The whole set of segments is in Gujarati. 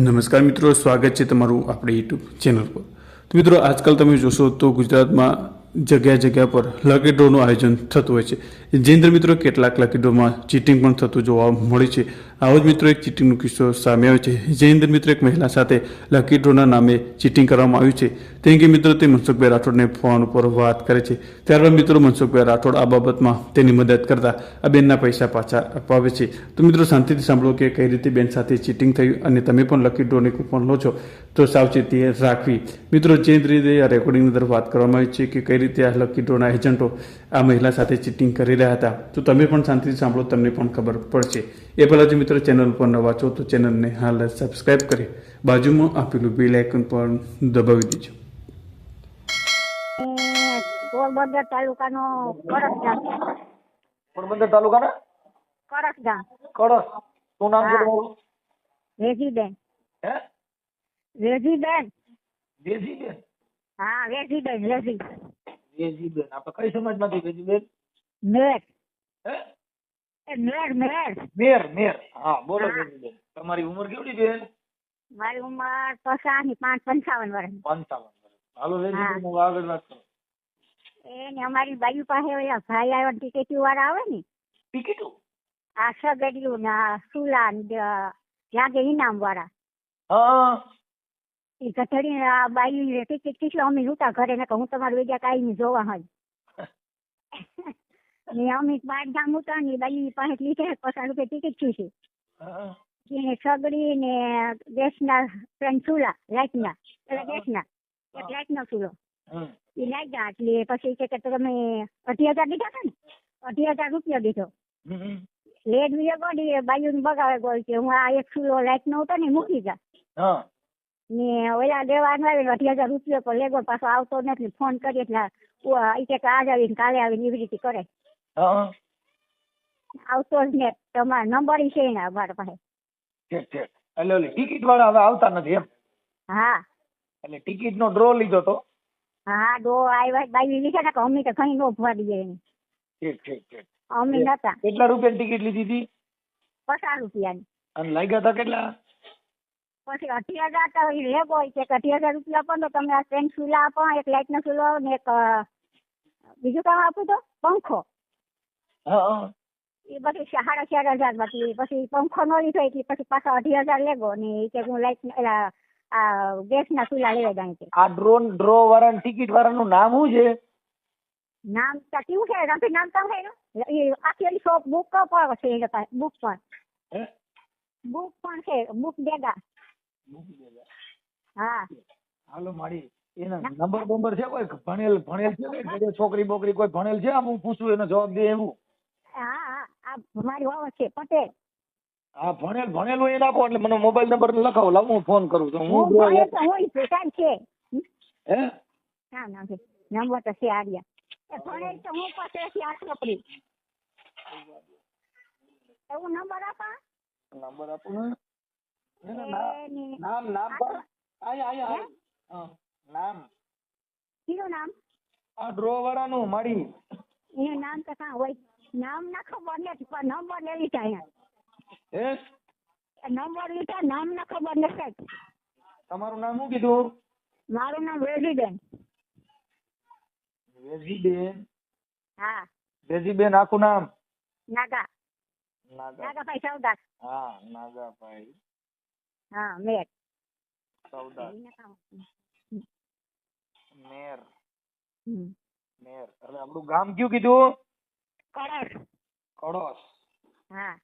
નમસ્કાર મિત્રો, સ્વાગત છે તમારું આપણી યુટ્યુબ ચેનલ પર. તો મિત્રો, આજકાલ તમે જોશો તો ગુજરાતમાં જગ્યા જગ્યા પર લકી ડ્રોનું આયોજન થતું હોય છે. જૈન અંદર મિત્રો કેટલાક લકી ડ્રોમાં ચીટિંગ પણ થતું જોવા મળે છે. આવો જ મિત્રો એક ચીટિંગનો કિસ્સો સામે આવ્યો છે. જે મિત્રો એક મહિલા સાથે લકી ડ્રોના નામે ચીટિંગ કરવામાં આવ્યું છે. તે અંગે મિત્રો તે મનસુખભાઈ રાઠોડને ફોન ઉપર વાત કરે છે. ત્યારબાદ મિત્રો મનસુખભાઈ રાઠોડ આ બાબતમાં તેની મદદ કરતા આ બેનના પૈસા પાછા અપાવે છે. તો મિત્રો શાંતિથી સાંભળો કે કઈ રીતે બેન સાથે ચીટિંગ થયું અને તમે પણ લકી ડ્રોની કૂપન લો છો તો સાવચેતી રાખવી. મિત્રો જે રીતે આ રેકોર્ડિંગની અંદર વાત કરવામાં આવી છે કે કઈ રીતે આ લકી ડ્રોના એજન્ટો આ મહિલા સાથે ચીટિંગ કરી રહ્યા હતા. તો તમે પણ શાંતિથી સાંભળો તમને પણ ખબર પડશે. એ પહેલાં જો મિત્રો ચેનલ પર નવા છો તો ચેનલને હાલ સબસ્ક્રાઈબ કરી બાજુમાં આપેલું બેલ આઇકન પણ દબાવી દેજો. પોરબંદર તાલુકાનો કરસગામ પોરબંદર તાલુકાના? કરસગામ કળશ શું નામ છે હા. તમારું? વેજીબેન હે? વેજીબેન વેજીબેન હા વેજીબેન વેજી વેજીબેન આપણે કઈ સમાજમાંથી વેજીબેન મેર. મેર મેર. મેર મેર. હા બોલો. વેજીબેન તમારી ઉંમર કેવડી બેન? મારી ઉંમર પચાસની પાંચ પંચાવન વર્ષ પંચાવન વર્ષ. હાલો વેજીબેન હું. આગળ વાત કરું. એ ને અમારી બાજુ પાસે ઓલા ભાઈ આવ્યો ટિકિટ વાળા આવે ને. ટિકિટો? આ સગડિયું ના સુલા ને જાગે ઇનામ વાળા. હા. એ ગધડી આ બાઈ ટિકિટ કેટલો અમે લૂંટા ઘરે ને હું તમારું વેજા કાંઈ નહીં જોવા હજ ને અમે બાર ગામ ઉતા ને બાઈ પાસે લીધે પચાસ રૂપિયા ટિકિટ છે. એને સગડી ને ગેસના ત્રણ ચૂલા લાઇટના એટલે ગેસના એક લાઇટનો ચૂલો. એ એ લાગ્યા એટલે પછી કે તમે અઢી હજાર દીધા હતા ને અઢી હજાર રૂપિયા દીધો. લેટ બીજો ગોડી બાયું બગાવે ગોળ કે હું આ એક ચૂલો લાઇટ નો હતો ને મૂકી જા ને ઓલા દેવા આવે અઢી હજાર રૂપિયા પર લેગો પાછો આવતો નથી ફોન કરી એટલે ઈ કે આજ આવીને કાલે આવીને એવી રીતે કરે. હા. આવતો જ ને તમારો નંબર છે ને અમારા પાસે. એટલે ઓલી ટિકિટ વાળા હવે આવતા નથી એમ? હા. એટલે ટિકિટ નો ડ્રો લીધો તો? હા ડ્રો આવ્યા બાઈ લીધા ને કે અમે તો ઘણી નો ભરી એને. ઠીક ઠીક ઠીક. અમે નતા. કેટલા રૂપિયાની ટિકિટ લીધી હતી? પચાસ રૂપિયાની. અને લાગ્યા હતા કેટલા? પછી અઢી હજાર તો ઈ લેવો હોય કે અઢી હજાર રૂપિયા આપો તો તમે આ સ્ટેન્ડ ચૂલા આપો એક લાઇટ નો ચૂલો ને એક અ, બીજું કામ આપું તો? પંખો. હા હા. એ પછી સાડા ચાર હજાર બાકી. પછી પંખો નો લીધો એટલે પછી પાછા અઢી હજાર લેગો ને ઈ કે હું લાઈટ આ ગેસ ના ચૂલા લેવા જાય કે આ ડ્રોન ડ્રો વાળા ટિકિટ વાળાનું નામ શું છે? નામ તો કેવું છે? રફી નામ તો છે? એનું એ આખી શોપ બુક પર છે એ પાસે બુક પર. હે? બુક પણ છે બુક દેગા હા. હાલો મારી એના નંબર બંબર છે કોઈ? ભણેલ ભણેલ છે કોઈ? ઘરે છોકરી બોકરી કોઈ ભણેલ છે? આમ હું પૂછું એનો જવાબ દે એવું. હા હા આ મારી વાવ છે પટેલ. હા ભણેલ ભણેલ હોય એ નાખો એટલે મને મોબાઈલ નંબર લખાવો લાવ હું ફોન કરું છું. હું ભણેલ તો હું ભેટાણ છે. હે? ના છે નંબર તો છે આર્યા. એ ભણેલ તો હું પાસે છે આ છોકરી. એવું નંબર આપા. નંબર આપો ને. નામ નામ નામ આયા આયા હા? નામ. કીનું નામ? આ ડ્રો વાળાનું મારી એનું નામ તો કાં હોય? નામ ના ખબર નથી પણ નંબર લઈ લીધા અહીંયા. એ નંબર લીધા નામ ના ખબર નથી તમારું નામ શું કીધું? મારું નામ વેજીબેન. વેજીબેન. હા. વેજીબેન આખું નામ? નાગા. નાગા. નાગાભાઈ સૌદાસ હા નાગાભાઈ. હા મેર. સૌદાર મેર. મેર. એટલે આપણું ગામ કયું કીધું? કળશ. કડોસ હા.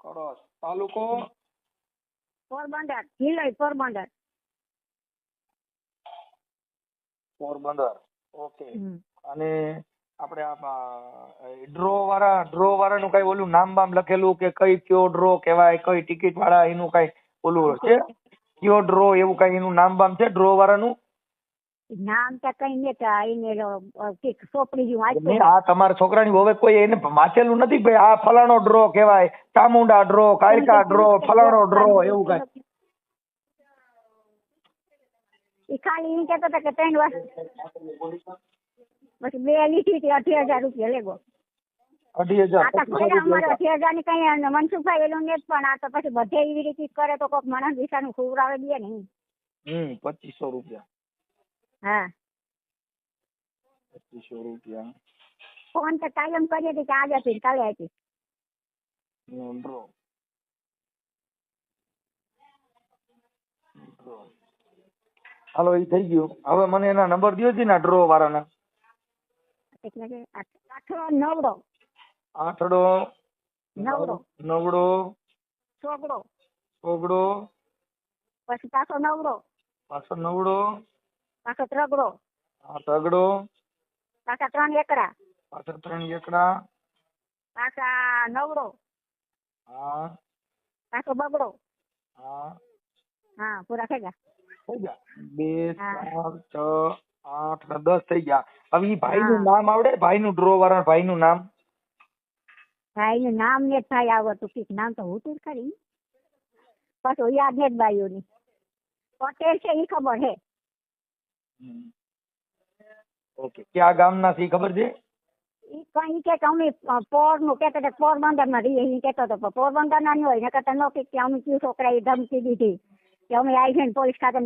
કડોસ તાલુકો? પોરબંદર. જિલ્લો પોરબંદર. પોરબંદર. ઓકે. અને આપણે આ ડ્રો વાળા ડ્રો વાળાનું કઈ ઓલું નામ બામ લખેલું કે કઈ કયો ડ્રો કહેવાય કઈ ટિકિટ વાળા એનું કઈ ઓલું છે? કયો ડ્રો એવું કઈ એનું નામ બામ છે ડ્રો વાળાનું? નામ તો કઈ નતા એને કંઈક જેવું વાંચતું આ તમારા છોકરાની હવે કોઈ એને વાંચેલું નથી ભાઈ આ ફલાણો ડ્રો કહેવાય ચામુંડા ડ્રો કાયકા ડ્રો ફલાણો ડ્રો એવું કઈ. એ ખાલી એમ કહેતો હતો કે ત્રણ વર્ષ પછી બે લીધી હતી અઢી હજાર રૂપિયા લેગો. અઢી હજાર અમારે અઢી હજારની કઈ મનસુખભાઈ એનું ને પણ આ તો પછી બધે એવી રીતે કરે તો કોઈક માણસ દિશાનું ખુવરાવે દે ને હમ પચીસો રૂપિયા. હા. પચીસો રૂપિયા. ફોન તો કાયમ કરીએ હતી કે આજે આપી કાલે આપી નો ડ્રો. હાલો એ થઈ ગયું. હવે મને એના નંબર દો છે ને ડ્રો વાળાના. એટલે કે આઠ- નવડો. આઠડો નવડો. નવડો. ચોગડો ચોગડો પછી પાછો નવડો. પાછો નવડો. પાછો ત્રગડો આ તગડો. પાછા ત્રણ એકડા. પાછા ત્રણ એકડા. પાછા નવડો. હા. પાછો બગડો. હા. હા પૂરા થઈ ગયા. થઈ ગયા. બે ચાર છ આઠ ને દસ થઈ ગયા. હવે ઈ ભાઈ નું નામ આવડે? ભાઈ નું ડ્રો વાળા ભાઈ નું નામ? ભાઈ નું નામ ને થાય આવડતું કંઈક નામ તો હું તું ખરી પાછું યાદ ને ભાઈઓ ની પટેલ છે એ ખબર હે. ઓકે. ક્યાં ગામના છે ઈ ખબર છે? ઈ કઈ કે અમે પોરનું કેતો હતો પોરબંદરમાં રહીએ ઈ કેતો તો પોરબંદર ના નહીં હોય નકર તો નો કે અમે કયું છોકરા એ ધમકી દીધી કે અમે આવી છે ને પોલીસ ખાતે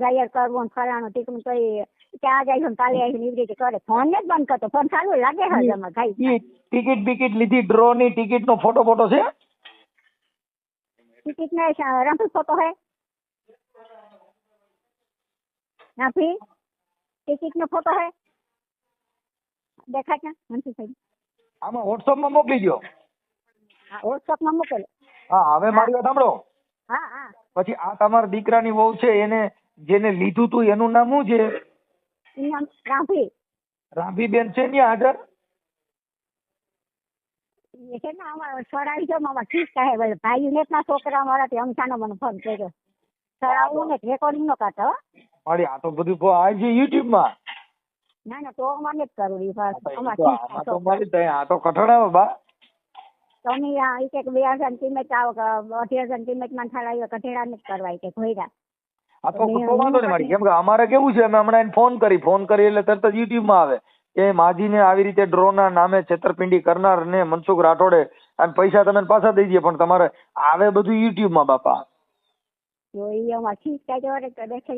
જાહેર કરવું ને ફલાણું ટીકણું તો એ ત્યાં છે કાલે આવી છે એવી રીતે કરે. ફોન ને જ બંધ કરતો. ફોન ચાલુ લાગે એમાં ભાઈ. ટિકિટ બિકિટ લીધી ડ્રો ની ટિકિટ નો ફોટો ફોટો છે? ટિકિટ ને રંગ ફોટો હે? નાફી ટિકિટ નો ફોટો હે? દેખાય છે? સાહેબ આમાં વોટ્સઅપમાં મોકલી દો હા વોટ્સઅપમાં મોકલો. હા હવે મારી વાત સાંભળો. હા હા. પછી આ તમારા દીકરાની વહુ છે એને જેને લીધું તું એનું નામ શું છે? નામ રાંભી. રાંભીબેન છે ને હાજર? એ છે ને અમારો સડાવી જો મામા ઠીક કહે ભાઈ ને ના છોકરા મારાથી અમસાનો મને ફોન કર્યો. સડાવું ને રેકોર્ડિંગ નો કાઢો મારી આ તો બધું પ- આ છે યુટ્યુબમાં ના ના તો મને જ કરું ઈ બસ તો અમાર તો મારી તય આ તો કઠણાવે બા. તમે આ એક બે હજાર કિંમત આવો અઢી હજાર કિંમતમાં આવ્યો કઠેડા ને કરવા કે ભોયરા આ તો તો વાંધો નહીં મારી કેમ કે અમારે કેવું છે અમે હમણાં એને ફોન કરી ફોન કરી એટલે તરત જ યુટ્યુબમાં આવે. કે માજીને આવી રીતે ડ્રો ના નામે છેતરપિંડી કરનાર ને મનસુખ રાઠોડે અને પૈસા તમે પાછા દઈ દઈએ પણ તમારે આવે બધું યુટ્યુબમાં બાપા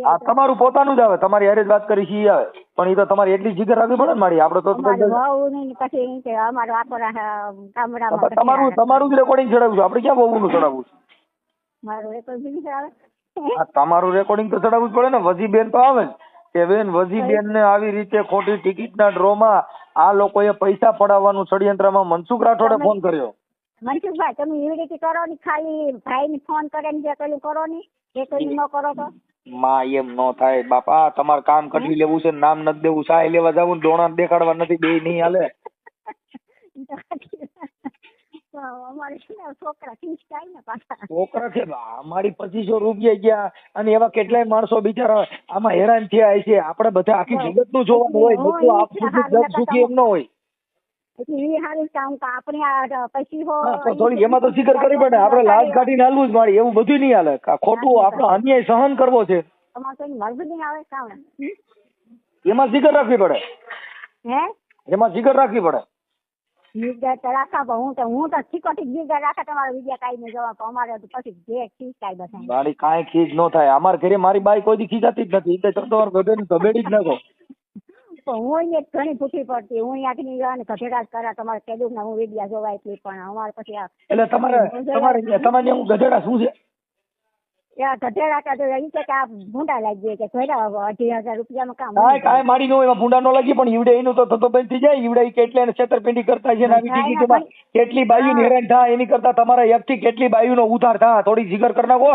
આ તમારું પોતાનું જ આવે તમારી હારે જ વાત કરી છે આવે. પણ એ તો તમારી એટલી જીગર રાખવી પડે ને મારી આપણે તો તમારું તમારું જ રેકોર્ડિંગ ચડાવ્યું છે આપણે ક્યાં બહુનું ચડાવવું છે? મારું રેકોર્ડિંગ આવે આ તમારું રેકોર્ડિંગ તો ચડાવવું જ પડે ને. વજીબેન તો આવે જ. કે બેન વજીબેન ને આવી રીતે ખોટી ટિકિટના ડ્રોમાં આ લોકોએ પૈસા પડાવવાનું ષડયંત્રમાં મનસુખ રાઠોડે ફોન કર્યો. મનસુખભાઈ તમે એવી રીતે કરો ને ખાલી ભાઈ ને ફોન કરે ને જે પેલું કરો ને રેકોર્ડિંગ ન કરો તો? માં એમ નો થાય. બાપા તમારે કામ કરી લેવું છે નામ નથી દેવું. સહાય લેવા જવું ને ડોણા દેખાડવા નથી બે નહીં હાલે. અમારે છે ને છોકરા ઠીક ને પાછા. છોકરા છે અમારી પચીસો રૂપિયા ગયા અને એવા કેટલાય માણસો બિચારા આમાં હેરાન થયા છે આપણે બધા આખી જગતનું જોવાનું હોય બધું આપ સુખી એમ ન હોય. એમાં તો પડે. લાજ કાઢીને હાલવું જ મારી એવું બધું નહીં હાલે. ખોટું આપડે અન્યાય સહન કરવો છે. એમાં ફિકર રાખવી પડે. એમાં ફિકર રાખવી પડે. જીગર તો રાખા પણ હું તો હું તો ચીકોટી જીગર રાખા તમારે બીજા કાંઈ નહીં જવા અમારે તો પછી જે ઠીક થાય બધા મારી કાંઈ ખીજ ન થાય. અમારા ઘરે મારી બાઈ કોઈ દી ખીજાતી જ નથી. એટલે જ નાખો. પણ હું અહીંયા ઘણી પૂછી પડતી. હું અહીંયાથી જવા ને ગધેડા જ કરા. તમારે ને હું વિડિયા જોવા એટલી પણ અમારે પછી એટલે તમારે તમારે તમારે હું ગધેડા શું છે? એ ગધેડા તો ઈ કે કે આ ભૂંડા લાગી કે ભર્યા અઢી હજાર રૂપિયામાં કામ કાંઈ કાંઈ મારી નો એમાં ભૂંડા નો લાગી પણ ઈવડે એનું તો થતો બંધ થઈ જાય. ઈવડે ઈ એને છેતરપિંડી કરતા છે આવી ના, ના, ટિકિટોમાં પણ- કેટલી બાયું હેરાન થાય એની કરતા તમારા એકથી કેટલી બાયુનો ઉધાર થા. થોડી જીગર કરી નાખો.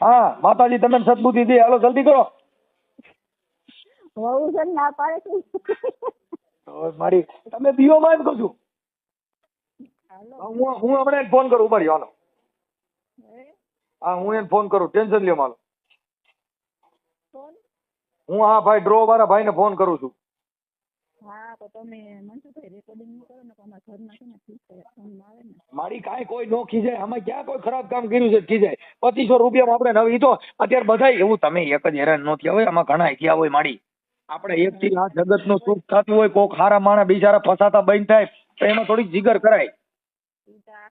હા. માતાજી તમે સદબુદ્ધિ દે. હાલો જલ્દી કરો. હોવું છે ના પાડે છે મારી તમે બીઓ માં એમ કહું છું. હું હું હમણાં ફોન કરું. ઊભા રહ્યો હાલો. હા હું એને ફોન કરું ટેન્શન લ્યો માલો હું હા ભાઈ ડ્રો વાળા ભાઈને ફોન કરું છું. હા તો તમે મનસુખભાઈ રેકોર્ડિંગ કરો ને અમારા ઘરમાં છે ને ફોન આવે ને. મારી કાંઈ કોઈ નો ખીજાય અમે ક્યાં કોઈ ખરાબ કામ કર્યું છે ખીજાય. પચીસો રૂપિયામાં આપણે નવી તો અત્યારે બધાય એવું તમે એક જ હેરાન નો થયા હોય આમાં ઘણા થયા હોય મારી. આપણે એક થી આ જગતનું સુખ થતું હોય કોક હારા માણસ બિચારા ફસાતા બંધ થાય તો એમાં થોડીક જીગર કરાય.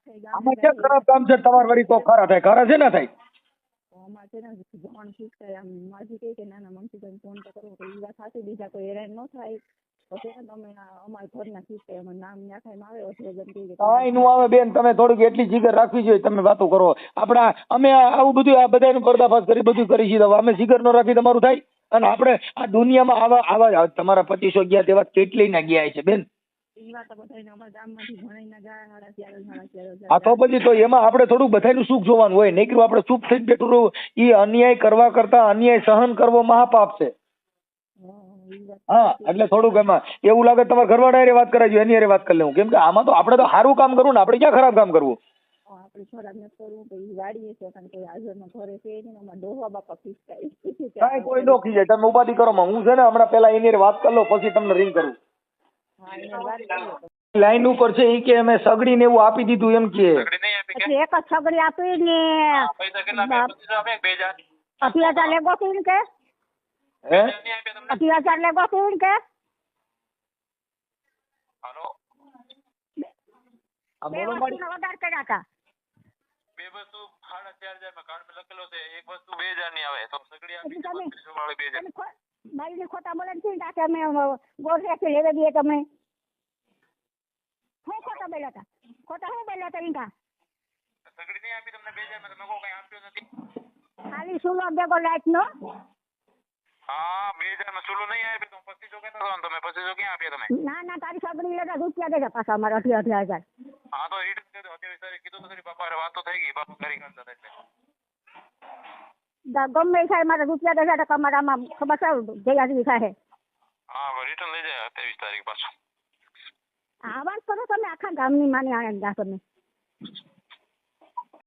આમાં ક્યાં ખરાબ કામ છે? તમારે વળી તો ખરા થાય. ખરા છે ને થાય? આમાં છે ને જણ શીખતા આમ માજી કહે કે નાના મનસુખભાઈ ફોન તો કરો. કે ઈ વાત સાચી બીજા કોઈ હેરાન ન થાય. તો ને તમે અમારા ઘરના શીખતા એમાં નામ નાખાઈને આવે અજરગન કહે કે કાંઈ નું આવે બેન તમે થોડીક એટલી જીગર રાખવી જોઈએ તમે વાતો કરો. આપણા અમે આવું બધું આ બધાનું પર્દાફાશ કરી બધું કરી છીએ અમે જીગર ન રાખી તમારું થાય? અને આપણે આ દુનિયામાં આવા આવા તમારા પચીસો ગયા તેવા કેટલી ના ગયા છે બેન? આ તો પછી તો એમાં આપણે થોડું બધાનું સુખ જોવાનું હોય. નીકળ્યું આપણે ચૂપ થઈ બેઠું રહું. એ અન્યાય કરવા કરતા અન્યાય સહન કરવો મહાપાપ છે. હા એટલે થોડુંક એમાં એવું લાગે તમારે ઘરવાળા હારે વાત કરાવી એની અરે વાત કરી લઉં કેમ કે આમાં તો આપણે તો સારું કામ કરવું ને આપણે ક્યાં ખરાબ કામ કરવું? આપણે ખરાબ ન કરવું છે કારણ કે હાજરમાં ઘરે છે ને અમારા ડોહા બાપા ખીચતા કાંઈ કોઈ નો ખીજાય તમે ઉપાધિ કરો હું છે ને હમણાં પેલા એની વાત કરી લો પછી તમને રિંગ કરું. લાઈન ઉપર છે એ કે અમે સગડી ને એવું આપી દીધું એમ કે. પછી એક જ છગડી આપી ને અઢી હજાર લેગો છે ને કે. હે? અઢી હજાર લેગો છે ને કે. આ બે બોલો મારી. વસ્તુના વધારે કર્યા હતા બે વસ્તુ સાડા ચાર હજારમાં કાર્ડ લખેલો છે એક વસ્તુ બે હજારની આવે તો સગડી આપી એટલે તમે- બત્રીસો વાળી બે હજાર. બાઈને ખોટા બોલે છે ને કે અમે ગોળ રેખી લેવા દઈએ તમે હું ખોટા બોલ્યા હતા? ખોટા હું બોલ્યા હતા ઈંકા? સગડી નહીં આપી તમને બે હજાર તમે કહો કઈ આપ્યો નથી. ખાલી સુલો ભેગો લાઈટ નો હા બે હજારમાં સુલો નહીં આપી તો પચીસો કહેતા હતા તમે પચીસો ક્યાં આપ્યા તમે? ના ના તારી સગડી લેતા રૂપિયા દેજો પાછા અમારે અઢી અઢી હજાર. હા તો રિટર્ન દો કીધું તો વાત તો થઈ ગઈ બાપા કરી કરતા એટલે. દ- ગમે થાય મારા રૂપિયા ટકા મારા આમાં ખબર છે? જયાજી થાય. હા રિટર્ન લઈ જાય ત્રેવીસ તારીખ પાછું. આ વાત કરો તમે આખા ગામની માની આણંદ દા તમે.